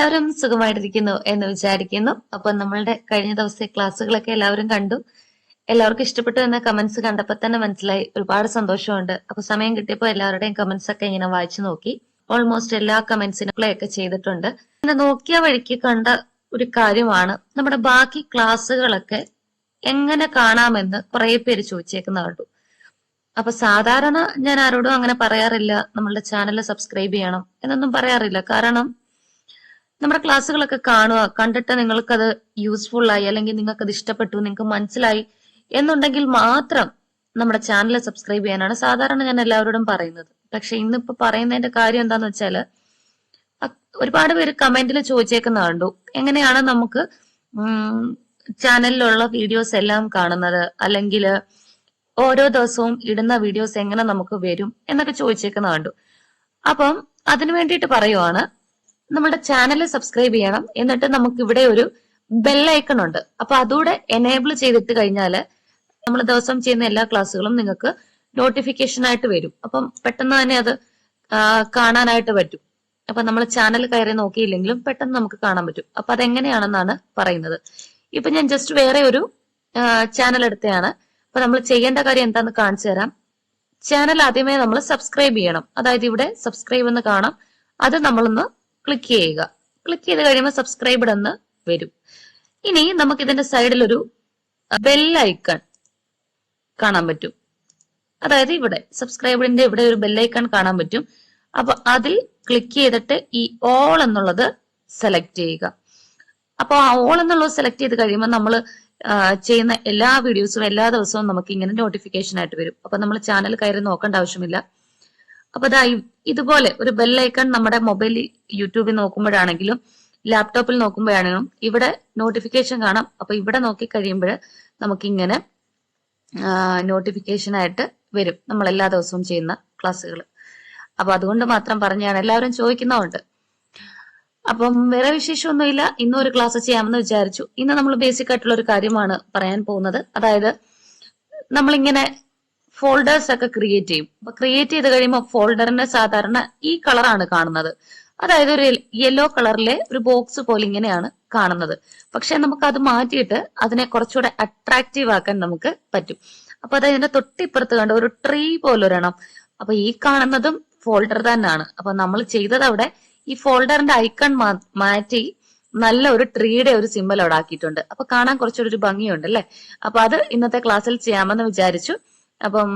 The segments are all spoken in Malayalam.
എല്ലാവരും സുഖമായിട്ടിരിക്കുന്നു എന്ന് വിചാരിക്കുന്നു. അപ്പൊ നമ്മളുടെ കഴിഞ്ഞ ദിവസത്തെ ക്ലാസ്സുകളൊക്കെ എല്ലാവരും കണ്ടു. എല്ലാവർക്കും ഇഷ്ടപ്പെട്ടു എന്ന കമന്റ്സ് കണ്ടപ്പോൾ തന്നെ മനസ്സിലായി ഒരുപാട് സന്തോഷമുണ്ട്. അപ്പൊ സമയം കിട്ടിയപ്പോൾ എല്ലാവരുടെയും കമന്റ്സ് ഒക്കെ ഇങ്ങനെ വായിച്ചു നോക്കി. ഓൾമോസ്റ്റ് എല്ലാ കമന്റ്സിനും പ്ലേ ഒക്കെ ചെയ്തിട്ടുണ്ട്. പിന്നെ നോക്കിയ വഴിക്ക് കണ്ട ഒരു കാര്യമാണ്. നമ്മുടെ ബാക്കി ക്ലാസ്സുകളൊക്കെ എങ്ങനെ കാണാമെന്ന് കുറെ പേര് ചോദിച്ചേക്കുന്ന കണ്ടു അപ്പൊ സാധാരണ ഞാൻ ആരോടും അങ്ങനെ പറയാറില്ല. നമ്മളുടെ ചാനൽ സബ്സ്ക്രൈബ് ചെയ്യണം എന്നൊന്നും പറയാറില്ല. കാരണം നമ്മുടെ ക്ലാസ്സുകളൊക്കെ കാണുക കണ്ടിട്ട് നിങ്ങൾക്കത് യൂസ്ഫുൾ ആയി അല്ലെങ്കിൽ നിങ്ങൾക്ക് അത് ഇഷ്ടപ്പെട്ടു നിങ്ങൾക്ക് മനസ്സിലായി എന്നുണ്ടെങ്കിൽ മാത്രം നമ്മുടെ ചാനൽ സബ്സ്ക്രൈബ് ചെയ്യാനാണ് സാധാരണ ഞാൻ എല്ലാവരോടും പറയുന്നത്. പക്ഷെ ഇന്നിപ്പോ പറയുന്നതിന്റെ കാര്യം എന്താന്ന് വെച്ചാൽ ഒരുപാട് പേര് കമന്റിൽ ചോദിച്ചേക്കുന്ന കണ്ടു എങ്ങനെയാണ് നമുക്ക് ചാനലിലുള്ള വീഡിയോസ് എല്ലാം കാണുന്നത്? അല്ലെങ്കിൽ ഓരോ ദിവസവും ഇടുന്ന വീഡിയോസ് എങ്ങനെ നമുക്ക് വരും? എന്നൊക്കെ ചോദിച്ചേക്കുന്ന കണ്ടു അപ്പം അതിനു വേണ്ടിയിട്ട് പറയുവാണ് നമ്മുടെ ചാനൽ സബ്സ്ക്രൈബ് ചെയ്യണം. എന്നിട്ട് നമുക്ക് ഇവിടെ ഒരു ബെല്ലൈക്കൺ ഉണ്ട്. അപ്പൊ അതുകൂടെ എനേബിൾ ചെയ്തിട്ട് കഴിഞ്ഞാൽ നമ്മൾ ദിവസം ചെയ്യുന്ന എല്ലാ ക്ലാസ്സുകളും നിങ്ങൾക്ക് നോട്ടിഫിക്കേഷൻ ആയിട്ട് വരും. അപ്പം പെട്ടെന്ന് തന്നെ അത് കാണാനായിട്ട് പറ്റും. അപ്പൊ നമ്മൾ ചാനൽ കയറി നോക്കിയില്ലെങ്കിലും പെട്ടെന്ന് നമുക്ക് കാണാൻ പറ്റും. അപ്പൊ അതെങ്ങനെയാണെന്നാണ് പറയുന്നത്. ഇപ്പൊ ഞാൻ ജസ്റ്റ് വേറെ ഒരു ചാനൽ എടുത്തതാണ്. അപ്പൊ നമ്മൾ ചെയ്യേണ്ട കാര്യം എന്താണെന്ന് കാണിച്ചു തരാം. ചാനൽ ആദ്യമേ നമ്മൾ സബ്സ്ക്രൈബ് ചെയ്യണം. അതായത് ഇവിടെ സബ്സ്ക്രൈബ് എന്ന് കാണാം. അത് നമ്മളൊന്ന് ക്ലിക്ക് ചെയ്യുക. ക്ലിക്ക് ചെയ്ത് കഴിയുമ്പോൾ സബ്സ്ക്രൈബ് എന്ന് വരും. ഇനി നമുക്ക് ഇതിന്റെ സൈഡിൽ ഒരു ബെല്ലൈക്കൺ കാണാൻ പറ്റും. അതായത് ഇവിടെ സബ്സ്ക്രൈബിന്റെ ഇവിടെ ഒരു ബെല്ലൈക്കൺ കാണാൻ പറ്റും. അപ്പൊ അതിൽ ക്ലിക്ക് ചെയ്തിട്ട് ഈ ഓൾ എന്നുള്ളത് സെലക്ട് ചെയ്യുക. അപ്പൊ ആ ഓൾ എന്നുള്ളത് സെലക്ട് ചെയ്ത് കഴിയുമ്പോൾ നമ്മൾ ചെയ്യുന്ന എല്ലാ വീഡിയോസും എല്ലാ ദിവസവും നമുക്ക് ഇങ്ങനെ നോട്ടിഫിക്കേഷൻ ആയിട്ട് വരും. അപ്പൊ നമ്മൾ ചാനൽ കയറി നോക്കേണ്ട ആവശ്യമില്ല. അപ്പൊ അതാ ഇതുപോലെ ഒരു ബെൽ ഐക്കൺ നമ്മുടെ മൊബൈൽ യൂട്യൂബിൽ നോക്കുമ്പോഴാണെങ്കിലും ലാപ്ടോപ്പിൽ നോക്കുമ്പോഴാണെങ്കിലും ഇവിടെ നോട്ടിഫിക്കേഷൻ കാണാം. അപ്പൊ ഇവിടെ നോക്കി കഴിയുമ്പോൾ നമുക്കിങ്ങനെ നോട്ടിഫിക്കേഷൻ ആയിട്ട് വരും. നമ്മൾ എല്ലാ ദിവസവും ചെയ്യുന്ന ക്ലാസ്സുകൾ അപ്പൊ അതുകൊണ്ട് മാത്രം പറഞ്ഞാണ് എല്ലാവരും ചോദിക്കുന്നതുകൊണ്ട് അപ്പം വേറെ വിശേഷമൊന്നുമില്ല. ഇന്നും ഒരു ക്ലാസ് ചെയ്യാമെന്ന് വിചാരിച്ചു. ഇന്ന് നമ്മൾ ബേസിക് ആയിട്ടുള്ള ഒരു കാര്യമാണ് പറയാൻ പോകുന്നത്. അതായത് നമ്മളിങ്ങനെ ഫോൾഡേഴ്സ് ഒക്കെ ക്രിയേറ്റ് ചെയ്യും. അപ്പൊ ക്രിയേറ്റ് ചെയ്ത് കഴിയുമ്പോൾ ഫോൾഡറിന് സാധാരണ ഈ കളറാണ് കാണുന്നത്. അതായത് ഒരു യെല്ലോ കളറിലെ ഒരു ബോക്സ് പോലെ ഇങ്ങനെയാണ് കാണുന്നത്. പക്ഷെ നമുക്ക് അത് മാറ്റിയിട്ട് അതിനെ കുറച്ചുകൂടെ അട്രാക്റ്റീവ് ആക്കാൻ നമുക്ക് പറ്റും. അപ്പൊ അത് അതിന്റെ തൊട്ടിപ്പുറത്ത് കണ്ട ഒരു ട്രീ പോലെ ഒരെണ്ണം. അപ്പൊ ഈ കാണുന്നതും ഫോൾഡർ തന്നെയാണ്. അപ്പൊ നമ്മൾ ചെയ്തത് അവിടെ ഈ ഫോൾഡറിന്റെ ഐക്കൺ മാറ്റി നല്ല ഒരു ട്രീയുടെ ഒരു സിമ്പൽ അവിടെ ആക്കിയിട്ടുണ്ട്. അപ്പൊ കാണാൻ കുറച്ചുകൂടി ഒരു ഭംഗിയുണ്ട് അല്ലെ? അപ്പൊ അത് ഇന്നത്തെ ക്ലാസ്സിൽ ചെയ്യാമെന്ന് വിചാരിച്ചു. അപ്പം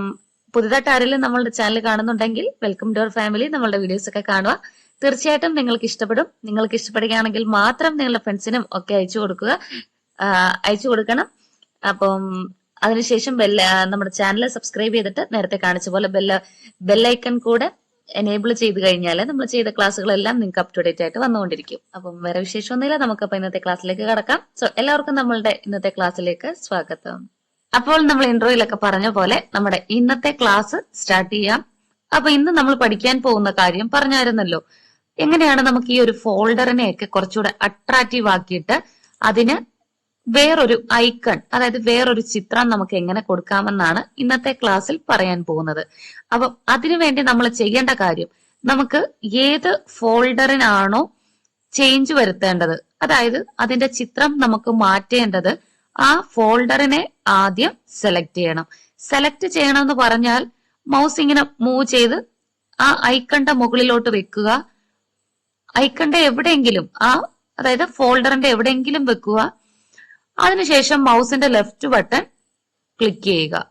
പുതുതായിട്ട് ആരെങ്കിലും നമ്മളുടെ ചാനൽ കാണുന്നുണ്ടെങ്കിൽ വെൽക്കം ടു അവർ ഫാമിലി നമ്മളുടെ വീഡിയോസ് ഒക്കെ കാണുക. തീർച്ചയായിട്ടും നിങ്ങൾക്ക് ഇഷ്ടപ്പെടും. നിങ്ങൾക്ക് ഇഷ്ടപ്പെടുകയാണെങ്കിൽ മാത്രം നിങ്ങളുടെ ഫ്രണ്ട്സിനും ഒക്കെ അയച്ചു കൊടുക്കുക. അയച്ചു കൊടുക്കണം. അപ്പം അതിനുശേഷം ബെല്ല നമ്മുടെ ചാനൽ സബ്സ്ക്രൈബ് ചെയ്തിട്ട് നേരത്തെ കാണിച്ച പോലെ ബെല്ല ബെല്ലൈക്കൺ കൂടെ എനേബിൾ ചെയ്ത് കഴിഞ്ഞാൽ നമ്മൾ ചെയ്ത ക്ലാസ്സുകളെല്ലാം നിങ്ങൾക്ക് അപ് ടു ഡേറ്റ് ആയിട്ട് വന്നുകൊണ്ടിരിക്കും. അപ്പം വേറെ വിശേഷമൊന്നുമില്ല നമുക്കപ്പോ ഇന്നത്തെ ക്ലാസ്സിലേക്ക് കടക്കാം. സോ എല്ലാവർക്കും നമ്മളുടെ ഇന്നത്തെ ക്ലാസ്സിലേക്ക് സ്വാഗതം. അപ്പോൾ നമ്മൾ ഇൻട്രോയിലൊക്കെ പറഞ്ഞ പോലെ നമ്മുടെ ഇന്നത്തെ ക്ലാസ് സ്റ്റാർട്ട് ചെയ്യാം. അപ്പൊ ഇന്ന് നമ്മൾ പഠിക്കാൻ പോകുന്ന കാര്യം പറഞ്ഞായിരുന്നല്ലോ. എങ്ങനെയാണ് നമുക്ക് ഈ ഒരു ഫോൾഡറിനെ ഒക്കെ കുറച്ചുകൂടെ അട്രാക്റ്റീവ് ആക്കിയിട്ട് അതിന് വേറൊരു ഐക്കൺ അതായത് വേറൊരു ചിത്രം നമുക്ക് എങ്ങനെ കൊടുക്കാമെന്നാണ് ഇന്നത്തെ ക്ലാസ്സിൽ പറയാൻ പോകുന്നത്. അപ്പം അതിനുവേണ്ടി നമ്മൾ ചെയ്യേണ്ട കാര്യം നമുക്ക് ഏത് ഫോൾഡറിനാണോ ചേഞ്ച് വരുത്തേണ്ടത്. അതായത് അതിന്റെ ചിത്രം നമുക്ക് മാറ്റേണ്ടത് ആ ഫോൾഡറിനെ ആദ്യം സെലക്ട് ചെയ്യണം. സെലക്ട് ചെയ്യണം എന്ന് പറഞ്ഞാൽ മൗസ് ഇങ്ങനെ മൂവ് ചെയ്ത് ആ ഐക്കണ്ടെ മുകളിലോട്ട് വെക്കുക. ഐക്കണ്ട എവിടെയെങ്കിലും ആ അതായത് ഫോൾഡറിന്റെ എവിടെയെങ്കിലും വെക്കുക. അതിനുശേഷം മൗസിന്റെ ലെഫ്റ്റ് ബട്ടൺ ക്ലിക്ക് ചെയ്യുക.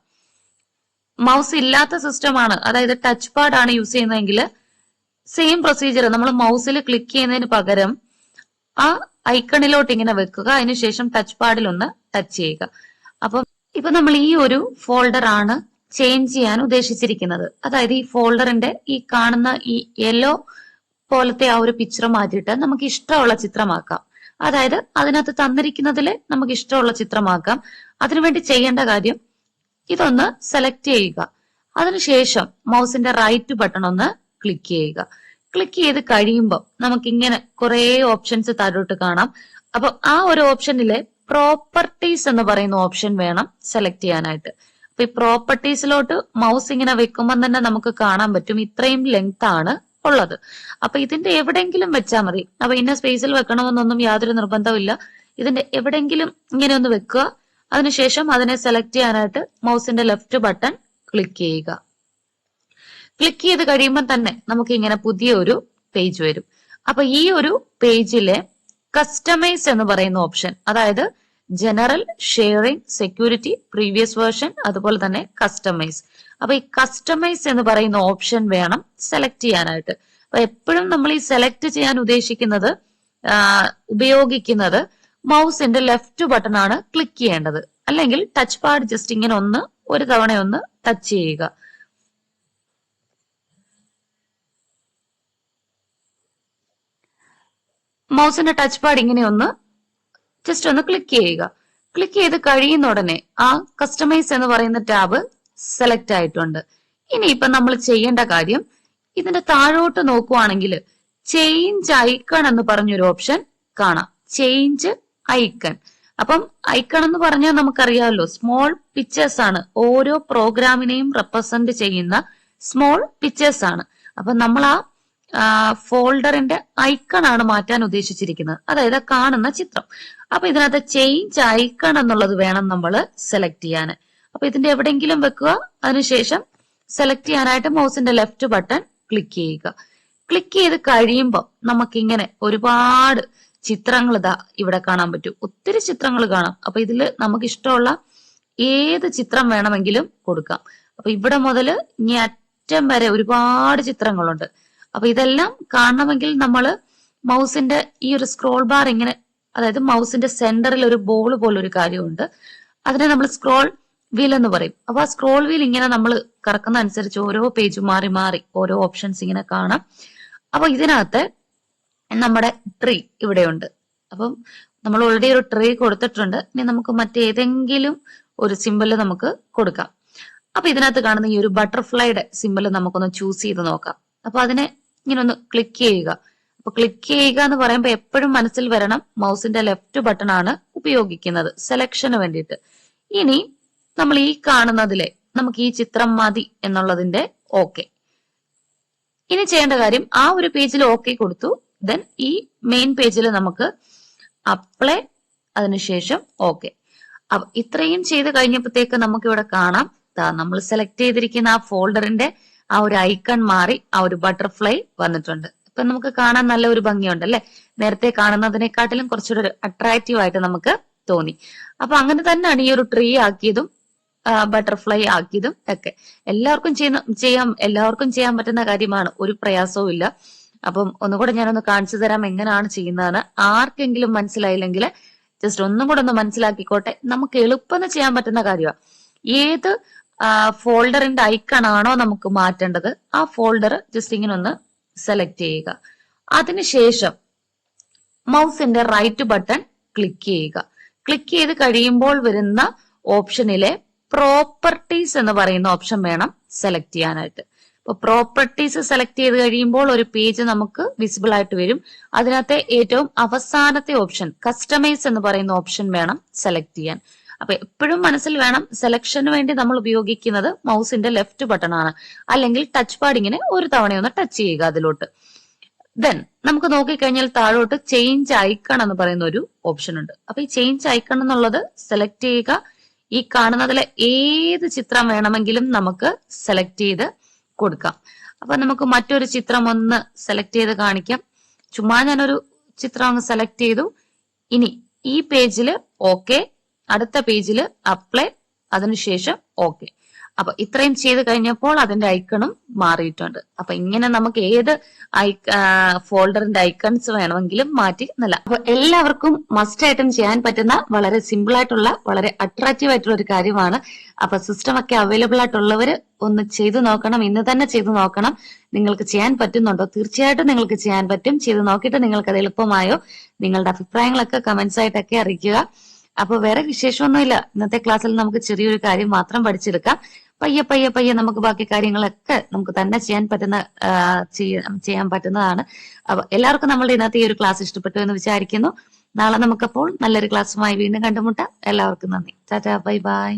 മൗസ് ഇല്ലാത്ത സിസ്റ്റമാണ് അതായത് ടച്ച് പാഡ് ആണ് യൂസ് ചെയ്യുന്നതെങ്കിൽ സെയിം പ്രൊസീജിയർ നമ്മൾ മൗസിൽ ക്ലിക്ക് ചെയ്യുന്നതിന് പകരം ആ ഐക്കണിലോട്ട് ഇങ്ങനെ വെക്കുക. അതിനുശേഷം ടച്ച് പാഡിൽ ഒന്ന് ടച്ച് ചെയ്യുക. അപ്പം ഇപ്പൊ നമ്മൾ ഈ ഒരു ഫോൾഡർ ആണ് ചേഞ്ച് ചെയ്യാൻ ഉദ്ദേശിച്ചിരിക്കുന്നത്. അതായത് ഈ ഫോൾഡറിന്റെ ഈ കാണുന്ന ഈ യെല്ലോ പോലത്തെ ആ ഒരു പിക്ചർ മാറ്റിയിട്ട് നമുക്ക് ഇഷ്ടമുള്ള ചിത്രമാക്കാം. അതായത് അതിനകത്ത് തന്നിരിക്കുന്നതിൽ നമുക്ക് ഇഷ്ടമുള്ള ചിത്രമാക്കാം. അതിനുവേണ്ടി ചെയ്യേണ്ട കാര്യം ഇതൊന്ന് സെലക്ട് ചെയ്യുക. അതിനുശേഷം മൗസിന്റെ റൈറ്റ് ബട്ടൺ ഒന്ന് ക്ലിക്ക് ചെയ്യുക. ക്ലിക്ക് ചെയ്ത് കഴിയുമ്പോൾ നമുക്ക് ഇങ്ങനെ കുറെ ഓപ്ഷൻസ് താഴോട്ട് കാണാം. അപ്പൊ ആ ഒരു ഓപ്ഷനിലെ പ്രോപ്പർട്ടീസ് എന്ന് പറയുന്ന ഓപ്ഷൻ വേണം സെലക്ട് ചെയ്യാനായിട്ട്. അപ്പൊ ഈ പ്രോപ്പർട്ടീസിലോട്ട് മൗസ് ഇങ്ങനെ വെക്കുമ്പോൾ തന്നെ നമുക്ക് കാണാൻ പറ്റും ഇത്രയും ലെങ്ത് ആണ് ഉള്ളത്. അപ്പൊ ഇതിന്റെ എവിടെയെങ്കിലും വെച്ചാൽ മതി. അപ്പൊ ഇന്ന സ്പേസിൽ വെക്കണമെന്നൊന്നും യാതൊരു നിർബന്ധമില്ല ഇതിന്റെ എവിടെയെങ്കിലും ഇങ്ങനെ ഒന്ന് വെക്കുക. അതിനുശേഷം അതിനെ സെലക്ട് ചെയ്യാനായിട്ട് മൗസിന്റെ ലെഫ്റ്റ് ബട്ടൺ ക്ലിക്ക് ചെയ്യുക. ക്ലിക്ക് ചെയ്ത് കഴിയുമ്പോൾ തന്നെ നമുക്ക് ഇങ്ങനെ പുതിയ ഒരു പേജ് വരും. അപ്പൊ ഈ ഒരു പേജിലെ കസ്റ്റമൈസ് എന്ന് പറയുന്ന ഓപ്ഷൻ അതായത് general sharing security previous version അതുപോലെ തന്നെ കസ്റ്റമൈസ് അപ്പൊ ഈ കസ്റ്റമൈസ് എന്ന് പറയുന്ന ഓപ്ഷൻ വേണം സെലക്ട് ചെയ്യാനായിട്ട്. അപ്പൊ എപ്പോഴും നമ്മൾ ഈ സെലക്ട് ചെയ്യാൻ ഉദ്ദേശിക്കുന്നത് ഉപയോഗിക്കുന്നത് മൗസിന്റെ ലെഫ്റ്റ് ബട്ടൺ ആണ് ക്ലിക്ക് ചെയ്യേണ്ടത്. അല്ലെങ്കിൽ ടച്ച് പാഡ് ജസ്റ്റ് ഇങ്ങനെ ഒന്ന് ഒരു തവണ ഒന്ന് ടച്ച് ചെയ്യുക. മൗസിന്റെ ടച്ച് പാഡ് ഇങ്ങനെ ഒന്ന് ജസ്റ്റ് ഒന്ന് ക്ലിക്ക് ചെയ്യുക. ക്ലിക്ക് ചെയ്ത് കഴിയുന്ന ഉടനെ ആ കസ്റ്റമൈസ് എന്ന് പറയുന്ന ടാബ് സെലക്ട് ആയിട്ടുണ്ട്. ഇനി ഇപ്പൊ നമ്മൾ ചെയ്യേണ്ട കാര്യം ഇതിന്റെ താഴോട്ട് നോക്കുവാണെങ്കിൽ ചേഞ്ച് ഐക്കൺ എന്ന് പറഞ്ഞൊരു ഓപ്ഷൻ കാണാം. ചേഞ്ച് ഐക്കൺ അപ്പം ഐക്കൺ എന്ന് പറഞ്ഞാൽ നമുക്കറിയാമല്ലോ സ്മോൾ പിക്ചേഴ്സ് ആണ്. ഓരോ പ്രോഗ്രാമിനെയും റെപ്രസെന്റ് ചെയ്യുന്ന സ്മോൾ പിക്ചേഴ്സ് ആണ്. അപ്പൊ നമ്മൾ ആ ഫോൾഡറിന്റെ ഐക്കൺ ആണ് മാറ്റാൻ ഉദ്ദേശിച്ചിരിക്കുന്നത്. അതായത് കാണുന്ന ചിത്രം. അപ്പൊ ഇതിനകത്ത് ചേഞ്ച് ഐക്കൺ എന്നുള്ളത് വേണം നമ്മൾ സെലക്ട് ചെയ്യാൻ. അപ്പൊ ഇതിന്റെ എവിടെയെങ്കിലും വെക്കുക. അതിനുശേഷം സെലക്ട് ചെയ്യാനായിട്ട് മൗസിന്റെ ലെഫ്റ്റ് ബട്ടൺ ക്ലിക്ക് ചെയ്യുക. ക്ലിക്ക് ചെയ്ത് കഴിയുമ്പോൾ നമുക്കിങ്ങനെ ഒരുപാട് ചിത്രങ്ങൾ ഇതാ ഇവിടെ കാണാൻ പറ്റും. ഒത്തിരി ചിത്രങ്ങൾ കാണാം. അപ്പൊ ഇതിൽ നമുക്ക് ഇഷ്ടമുള്ള ഏത് ചിത്രം വേണമെങ്കിലും കൊടുക്കാം. അപ്പൊ ഇവിടെ മുതൽ ഇനി അറ്റം വരെ ഒരുപാട് ചിത്രങ്ങളുണ്ട്. അപ്പൊ ഇതെല്ലാം കാണണമെങ്കിൽ നമ്മൾ മൗസിന്റെ ഈ ഒരു സ്ക്രോൾ ബാർ ഇങ്ങനെ അതായത് മൗസിന്റെ സെന്ററിൽ ഒരു ബോൾ പോലൊരു കാര്യമുണ്ട്. അതിനെ നമ്മൾ സ്ക്രോൾ വീൽ എന്ന് പറയും. അപ്പൊ ആ സ്ക്രോൾ വീൽ ഇങ്ങനെ നമ്മൾ കറക്കുന്ന അനുസരിച്ച് ഓരോ പേജ് മാറി മാറി ഓരോ ഓപ്ഷൻസ് ഇങ്ങനെ കാണാം. അപ്പൊ ഇതിനകത്ത് നമ്മുടെ ട്രീ ഇവിടെയുണ്ട്. അപ്പം നമ്മൾ ഓൾറെഡി ഒരു ട്രീ കൊടുത്തിട്ടുണ്ട്. ഇനി നമുക്ക് മറ്റേതെങ്കിലും ഒരു സിമ്പിൾ നമുക്ക് കൊടുക്കാം. അപ്പൊ ഇതിനകത്ത് കാണുന്ന ഈ ഒരു ബട്ടർഫ്ലൈയുടെ സിമ്പിൾ നമുക്കൊന്ന് ചൂസ് ചെയ്ത് നോക്കാം. അപ്പൊ അതിനെ ഇങ്ങനെ ഒന്ന് ക്ലിക്ക് ചെയ്യുക. അപ്പൊ ക്ലിക്ക് ചെയ്യുക എന്ന് പറയുമ്പോൾ എപ്പോഴും മനസ്സിൽ വരണം മൗസിന്റെ ലെഫ്റ്റ് ബട്ടൺ ആണ് ഉപയോഗിക്കുന്നത്. സെലക്ഷന് വേണ്ടിയിട്ട്. ഇനി നമ്മൾ ഈ കാണുന്നതിലെ നമുക്ക് ഈ ചിത്രം മതി എന്നുള്ളതിന്റെ ഓക്കെ ഇനി ചെയ്യേണ്ട കാര്യം ആ ഒരു പേജിൽ ഓക്കെ കൊടുത്തു. ദെൻ ഈ മെയിൻ പേജിൽ നമുക്ക് അപ്ലൈ അതിനുശേഷം ഓക്കെ ഇത്രയും ചെയ്ത് കഴിഞ്ഞപ്പോഴത്തേക്ക് നമുക്ക് ഇവിടെ കാണാം നമ്മൾ സെലക്ട് ചെയ്തിരിക്കുന്ന ആ ഫോൾഡറിന്റെ ആ ഒരു ഐക്കൺ മാറി ആ ഒരു ബട്ടർഫ്ലൈ വന്നിട്ടുണ്ട്. ഇപ്പൊ നമുക്ക് കാണാൻ നല്ല ഒരു ഭംഗിയുണ്ട് അല്ലെ? നേരത്തെ കാണുന്നതിനെക്കാട്ടിലും കുറച്ചുകൂടെ അട്രാക്റ്റീവ് ആയിട്ട് നമുക്ക് തോന്നി. അപ്പൊ അങ്ങനെ തന്നെയാണ് ഈ ഒരു ട്രീ ആക്കിയതും ബട്ടർഫ്ലൈ ആക്കിയതും ഒക്കെ. എല്ലാവർക്കും ചെയ്യുന്ന ചെയ്യാം എല്ലാവർക്കും ചെയ്യാൻ പറ്റുന്ന കാര്യമാണ്. ഒരു പ്രയാസവും ഇല്ല. അപ്പം ഒന്നുകൂടെ ഞാനൊന്ന് കാണിച്ചു തരാം എങ്ങനെയാണ് ചെയ്യുന്നതെന്ന്. ആർക്കെങ്കിലും മനസ്സിലായില്ലെങ്കിൽ ജസ്റ്റ് ഒന്നും കൂടെ ഒന്ന് മനസ്സിലാക്കിക്കോട്ടെ. നമുക്ക് എളുപ്പം ചെയ്യാൻ പറ്റുന്ന കാര്യമാണ് ഏത് ഫോൾഡറിന്റെ ഐക്കൺ ആണോ നമുക്ക് മാറ്റേണ്ടത്? ആ ഫോൾഡർ ജസ്റ്റ് ഇങ്ങനെ ഒന്ന് സെലക്ട് ചെയ്യുക. അതിനുശേഷം മൗസിന്റെ റൈറ്റ് ബട്ടൺ ക്ലിക്ക് ചെയ്യുക. ക്ലിക്ക് ചെയ്ത് കഴിയുമ്പോൾ വരുന്ന ഓപ്ഷനിലെ പ്രോപ്പർട്ടീസ് എന്ന് പറയുന്ന ഓപ്ഷൻ വേണം സെലക്ട് ചെയ്യാനായിട്ട്. ഇപ്പൊ പ്രോപ്പർട്ടീസ് സെലക്ട് ചെയ്ത് കഴിയുമ്പോൾ ഒരു പേജ് നമുക്ക് വിസിബിൾ ആയിട്ട് വരും. അതിനകത്തെ ഏറ്റവും അവസാനത്തെ ഓപ്ഷൻ കസ്റ്റമൈസ് എന്ന് പറയുന്ന ഓപ്ഷൻ വേണം സെലക്ട് ചെയ്യാൻ. അപ്പൊ എപ്പോഴും മനസ്സിൽ വേണം സെലക്ഷന് വേണ്ടി നമ്മൾ ഉപയോഗിക്കുന്നത് മൗസിന്റെ ലെഫ്റ്റ് ബട്ടൺ ആണ്. അല്ലെങ്കിൽ ടച്ച് പാഡ് ഇങ്ങനെ ഒരു തവണയൊന്ന് ടച്ച് ചെയ്യുക അതിലോട്ട്. ദെൻ നമുക്ക് നോക്കിക്കഴിഞ്ഞാൽ താഴോട്ട് ചേഞ്ച് ഐക്കൺ എന്ന് പറയുന്ന ഒരു ഓപ്ഷൻ ഉണ്ട്. അപ്പൊ ഈ ചേഞ്ച് ഐക്കൺ എന്നുള്ളത് സെലക്ട് ചെയ്യുക. ഈ കാണുന്നതിലെ ഏത് ചിത്രം വേണമെങ്കിലും നമുക്ക് സെലക്ട് ചെയ്ത് കൊടുക്കാം. അപ്പൊ നമുക്ക് മറ്റൊരു ചിത്രം ഒന്ന് സെലക്ട് ചെയ്ത് കാണിക്കാം. ചുമ്മാ ഞാനൊരു ചിത്രം അങ്ങ് സെലക്ട് ചെയ്തു. ഇനി ഈ പേജിൽ ഓക്കെ അടുത്ത പേജിൽ അപ്ലൈ അതിനുശേഷം ഓക്കെ അപ്പൊ ഇത്രയും ചെയ്ത് കഴിഞ്ഞപ്പോൾ അതിന്റെ ഐക്കണും മാറിയിട്ടുണ്ട്. അപ്പൊ ഇങ്ങനെ നമുക്ക് ഏത് ഫോൾഡറിന്റെ ഐക്കൺസ് വേണമെങ്കിലും മാറ്റി നല്ല അപ്പൊ എല്ലാവർക്കും മസ്റ്റ് ആയിട്ടും ചെയ്യാൻ പറ്റുന്ന വളരെ സിമ്പിൾ ആയിട്ടുള്ള വളരെ അട്രാക്റ്റീവ് ആയിട്ടുള്ള ഒരു കാര്യമാണ്. അപ്പൊ സിസ്റ്റം ഒക്കെ അവൈലബിൾ ആയിട്ടുള്ളവര് ഒന്ന് ചെയ്തു നോക്കണം ഇന്ന് തന്നെ ചെയ്തു നോക്കണം. നിങ്ങൾക്ക് ചെയ്യാൻ പറ്റുന്നുണ്ടോ? തീർച്ചയായിട്ടും നിങ്ങൾക്ക് ചെയ്യാൻ പറ്റും. ചെയ്ത് നോക്കിയിട്ട് നിങ്ങൾക്ക് അത് എളുപ്പമായോ? നിങ്ങളുടെ അഭിപ്രായങ്ങളൊക്കെ കമന്റ്സ് ആയിട്ടൊക്കെ അറിയിക്കുക. അപ്പൊ വേറെ വിശേഷമൊന്നുമില്ല. ഇന്നത്തെ ക്ലാസ്സിൽ നമുക്ക് ചെറിയൊരു കാര്യം മാത്രം പഠിച്ചെടുക്കാം. പയ്യെ പയ്യെ പയ്യെ നമുക്ക് ബാക്കി കാര്യങ്ങളൊക്കെ നമുക്ക് തന്നെ ചെയ്യാൻ പറ്റുന്ന ചെയ്യാൻ പറ്റുന്നതാണ്. അപ്പൊ എല്ലാവർക്കും നമ്മളുടെ ഇന്നത്തെ ഈ ഒരു ക്ലാസ് ഇഷ്ടപ്പെട്ടു എന്ന് വിചാരിക്കുന്നു. നാളെ നമുക്കപ്പോൾ നല്ലൊരു ക്ലാസ്സുമായി വീണ്ടും കണ്ടുമുട്ടാം. എല്ലാവർക്കും നന്ദി. Tata bye bye.